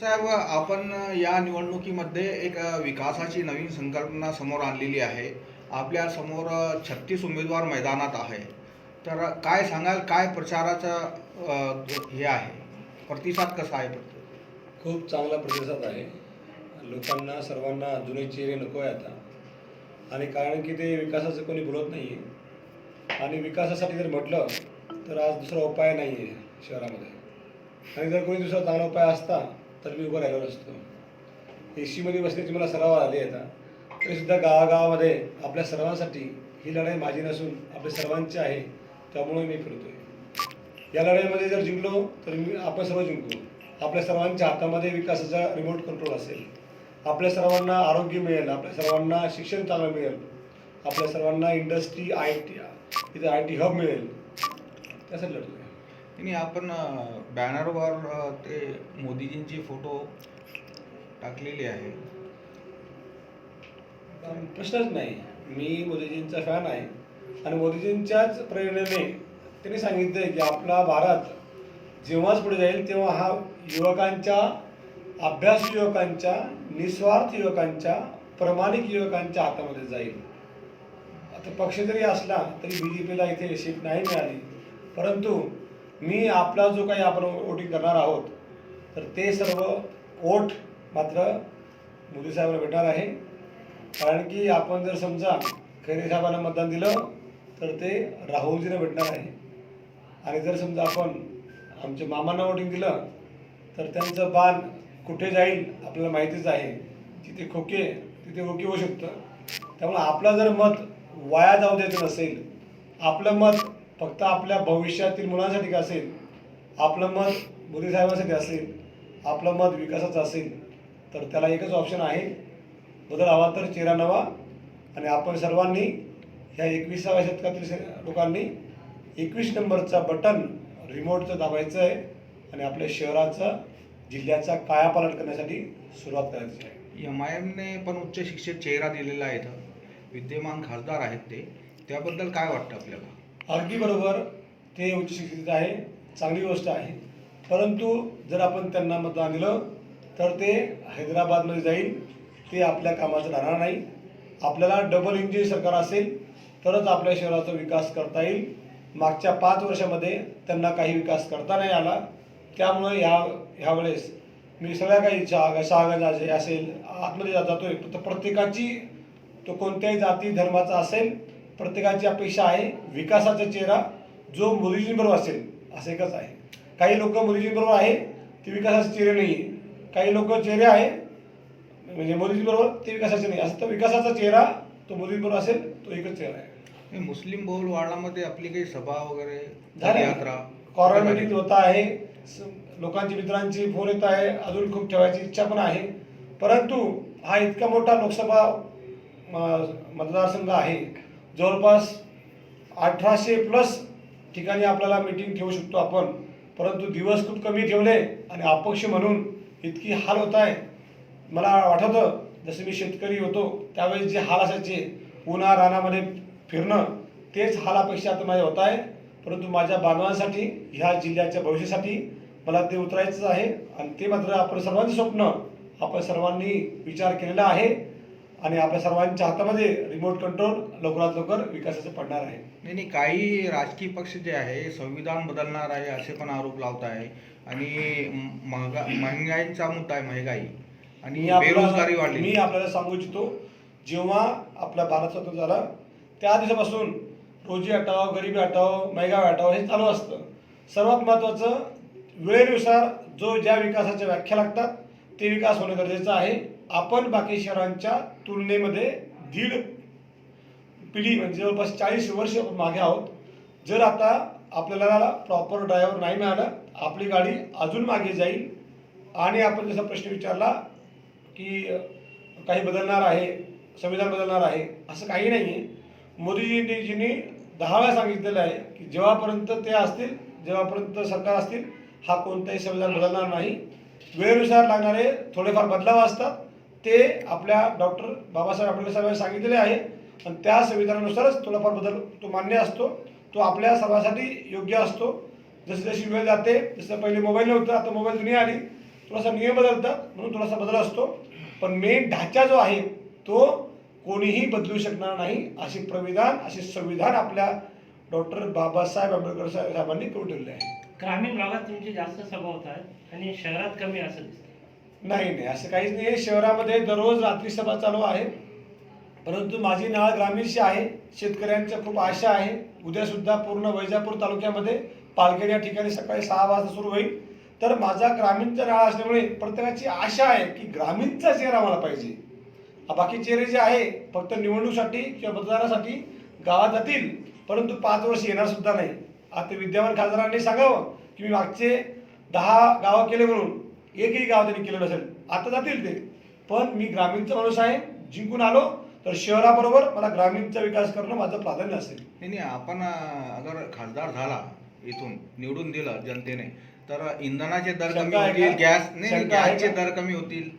साहेब आपण या निवडणुकीमध्ये एक विकासाची नवीन संकल्पना समोर आणलेली आहे. आपल्यासमोर छत्तीस उमेदवार मैदानात आहे. तर काय सांगाल? काय प्रचाराचं हे आहे? प्रतिसाद कसा आहे? खूप चांगला प्रतिसाद आहे. लोकांना सर्वांना जुने चेहरे नको आहे आता. आणि कारण की ते विकासाचं कोणी बोलत नाही आहे आणि विकासासाठी जर म्हटलं तर आज दुसरा उपाय नाही आहे शहरामध्ये. आणि जर कोणी दुसरा चांगला उपाय असता तर मी उभं राहिलो नसतो. ए सीमध्ये बसण्याची मला सराव आली आहे आता. तरीसुद्धा गावागावामध्ये आपल्या सर्वांसाठी ही लढाई माझी नसून आपल्या सर्वांची आहे त्यामुळे मी फिरतो आहे या लढाईमध्ये जर जिंकलो तर मी आपण सर्व जिंकू. आपल्या सर्वांच्या हातामध्ये विकासाचा रिमोट कंट्रोल असेल. आपल्या सर्वांना आरोग्य मिळेल आपल्या सर्वांना शिक्षण चांगलं मिळेल. आपल्या सर्वांना इंडस्ट्री आय टी इथे आय टी हब मिळेल. त्यासाठी आहे नाही आपण बॅनरवर ते मोदीजींची फोटो टाकलेले आहे. पण प्रश्नच नाही. मी मोदीजींचा फॅन आहे. आणि मोदीजींच्याच प्रेरणेने त्यांनी सांगितलं की आपला भारत जेव्हाच पुढे जाईल तेव्हा हा युवकांच्या अभ्यास युवकांच्या निस्वार्थ युवकांच्या प्रामाणिक युवकांच्या हातामध्ये जाईल. आता पक्ष जरी असला तरी बी जे पीला इथे सीट नाही मिळाली. परंतु मी आपला जो काही आपण वोटिंग करणार आहोत तर ते सर्व वोट मात्र मोदी साहेबांना भेटणार आहे. कारण की आपण जर समजा खैरे साहेबांना मतदान दिलं तर ते राहुलजीला भेटणार आहे. आणि जर समजा आपण आमच्या मामांना वोटिंग दिलं तर त्यांचं बाण कुठे जाईल आपल्याला माहितीच आहे. जिथे खोके तिथे ओके होऊ शकतं. त्यामुळे आपलं जर मत वाया जाऊ द्यायचं नसेल आपलं मत फक्त आपल्या भविष्यातील मुलांसाठी का असेल? आपलं मत मोदी असेल आपलं मत विकासाचं असेल तर त्याला एकच ऑप्शन आहे. बदल हवा तर चेहरा नवा. आणि आपण सर्वांनी ह्या एकविसाव्या शतकातील लोकांनी एकवीस नंबरचा बटन रिमोटचं दाबायचं आहे. आणि आपल्या शहराचा जिल्ह्याचा कायापालट करण्यासाठी सुरुवात करायची आहे. एम आय एमने पण उच्च शिक्षित चेहरा दिलेला आहे इथं. विद्यमान खासदार आहेत ते. त्याबद्दल काय वाटतं आपल्याला? अगदी बरोबर. ते उच्च शिक्षित आहे. चांगली गोष्ट आहे. परंतु जर आपण त्यांना मतदान दिलं तर ते हैदराबादमध्ये जाईल. ते आपल्या कामाचं राहणार नाही. आपल्याला डबल इंजिन सरकार असेल तरच आपल्या शहराचा विकास करता येईल. मागच्या पाच वर्षामध्ये त्यांना काही विकास करता नाही आला. त्यामुळे ह्या ह्यावेळेस मी सगळ्या काही शहा शहागंज असेल आतमध्ये जातो जातोय. तर प्रत्येकाची तो कोणत्याही जाती धर्माचा असेल प्रत्येकाची अपेक्षा आहे विकासाचा चेहरा जो मोदीजींबरोबर असेल असं एकच आहे. काही लोक मोदीजींबरोबर आहे ते विकासाचे चेहरे नाही आहे काही लोक चेहरे आहे म्हणजे मोदीजींबरोबर ते विकासाचे नाही. असं तर विकासाचा चेहरा तो मोदींबरोबर असेल तो एकच चेहरा आहे. मुस्लिम बहुल वाडामध्ये आपली काही सभा वगैरे झाली. यात्रा कॉर्नर मिटिंग होत आहे. लोकांची मित्रांची फोन येत आहे. अजून खूप ठेवायची इच्छा पण आहे. परंतु हा इतका मोठा लोकसभा मतदारसंघ आहे. जवळपास अठराशे प्लस ठिकाणी आपल्याला मिटिंग ठेवू शकतो आपण. परंतु दिवस खूप कमी ठेवले आणि अपक्ष म्हणून इतकी हाल होत आहे. मला वाटतं जसं मी शेतकरी होतो त्यावेळेस जे हाल असायचे उन्हा रानामध्ये फिरणं तेच हालापेक्षा आता माझ्या होत आहे. परंतु माझ्या बांधवांसाठी ह्या जिल्ह्याच्या भविष्यासाठी मला ते उतरायचंच आहे. आणि ते मात्र आपण सर्वांचं स्वप्न आपण सर्वांनी विचार केलेला आहे. आणि आपल्या सर्वांच्या हातामध्ये रिमोट कंट्रोल लवकरात लवकर विकासाचं पडणार आहे. नाही नाही काही राजकीय पक्ष जे आहे संविधान बदलणार आहे असे पण आरोप लावत आहे. आणि महागा महागाईचा मुद्दा आहे महागाई. आणि बेरोजगारी वाढली. मी आपल्याला सांगू इच्छितो जेव्हा आपला भारत स्वतंत्र झाला त्या दिवसापासून रोजी हटाव गरिबी हटाव महंगाई हटाव हे चालू असतं. सर्वात महत्त्वाचं वेळेनुसार जो ज्या विकासाच्या व्याख्या लागतात ते विकास होणं गरजेचं आहे. आपण बाकी शहरांच्या तुलनेमध्ये दीड पिढी म्हणजे जवळपास चाळीस वर्ष मागे आहोत. जर आता आपल्याला प्रॉपर ड्रायव्हर नाही मिळाला आपली गाडी अजून मागे जाईल. आणि आपण जसा प्रश्न विचारला की काही बदलणार आहे संविधान बदलणार आहे असं काही नाही आहे मोदीजींनी दहा वेळा सांगितलेलं आहे की जेव्हापर्यंत ते असतील जेव्हापर्यंत सरकार असतील हा कोणताही संविधान बदलणार नाही. वेळेनुसार लागणारे थोडेफार बदलाव असतात. ते आपल्या डॉक्टर बाबासाहेब आंबेडकर साहेबांनी सांगितलेले आहे. आणि त्या संविधानानुसारच थोडाफार बदल तो मान्य असतो. तो आपल्या सर्वांसाठी योग्य असतो. जशी जशी वेळ जाते जसं पहिले मोबाईल नव्हतं. आता मोबाईल दुनिया आली. थोडासा नियम बदलतात. म्हणून थोडासा बदल असतो. पण मेन ढाचा जो आहे तो कोणीही बदलू शकणार नाही. असे प्रविधान असे संविधान आपल्या डॉक्टर बाबासाहेब आंबेडकर साहेबांनी करून ठेवले आहे. ग्रामीण भागात तुमची जास्त सभा होतात आणि शहरात कमी असं दिसतं नाही नाही असं काहीच नाही. शहरामध्ये दररोज रात्री सभा चालू आहे. परंतु माझी नाळ ग्रामीणशी आहे. शेतकऱ्यांच्या खूप आशा आहे. उद्यासुद्धा पूर्ण वैजापूर तालुक्यामध्ये पालखेड या ठिकाणी सकाळी सहा वाजता सुरू होईल. तर माझा ग्रामीणचा नाळ असल्यामुळे प्रत्येकाची आशा आहे की ग्रामीणचा चेहरा मला पाहिजे. बाकी चेहरे जे आहे फक्त निवडणुकीसाठी किंवा मतदानासाठी गावात जातील. परंतु पाच वर्ष येणार सुद्धा नाही. आता विद्यमान खासदारांनी सांगावं की मी मागचे दहा गावं केले म्हणून एकही गाव त्यांनी केलं नसेल. आता जातील ते. पण मी ग्रामीणचा माणूस आहे जिंकून आलो तर शहराबरोबर मला ग्रामीणचा विकास करणं माझं प्राधान्य असेल. नाही नाही आपण अगर खासदार झाला इथून निवडून दिलं जनतेने तर इंधनाचे दर कमी शंका आहे होतील का? गॅस नाही नाही, शंका आहे गॅसचे का? दर कमी होतील.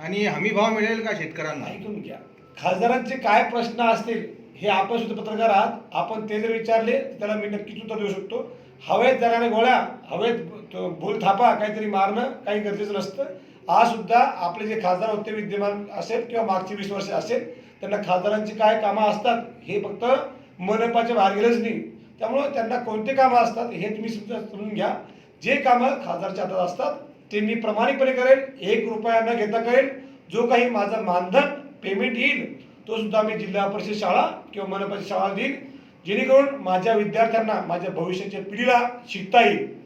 आणि हमी भाव मिळेल का शेतकऱ्यांना? ऐकून घ्या. खासदारांचे काय प्रश्न असतील हे आपण सुद्धा पत्रकार आहात. आपण ते जर विचारले तर त्याला मी नक्कीच उत्तर देऊ शकतो. हवेत जगाने गोळ्या हवेत भूल थापा काहीतरी मारणं काही गरजेचं नसतं. आज सुद्धा आपले जे खासदार होते विद्यमान असेल किंवा मागची वीस वर्ष असेल त्यांना खासदारांची काय कामं असतात हे फक्त मनपाच्या बाहेर गेलंच नाही. त्यामुळं त्यांना कोणते कामं असतात हे तुम्ही सुद्धा समजून घ्या. जे कामं खासदारच्या हातात असतात ते मी प्रामाणिकपणे करेल एक रुपया न घेता करेल. जो काही माझं मानधन पेमेंट येईल तो सुद्धा मी जिल्हा परिषद शाळा किंवा मनपाची शाळा देईल जेणेकरून माझ्या विद्यार्थ्यांना माझ्या भविष्याच्या पिढीला शिकता येईल.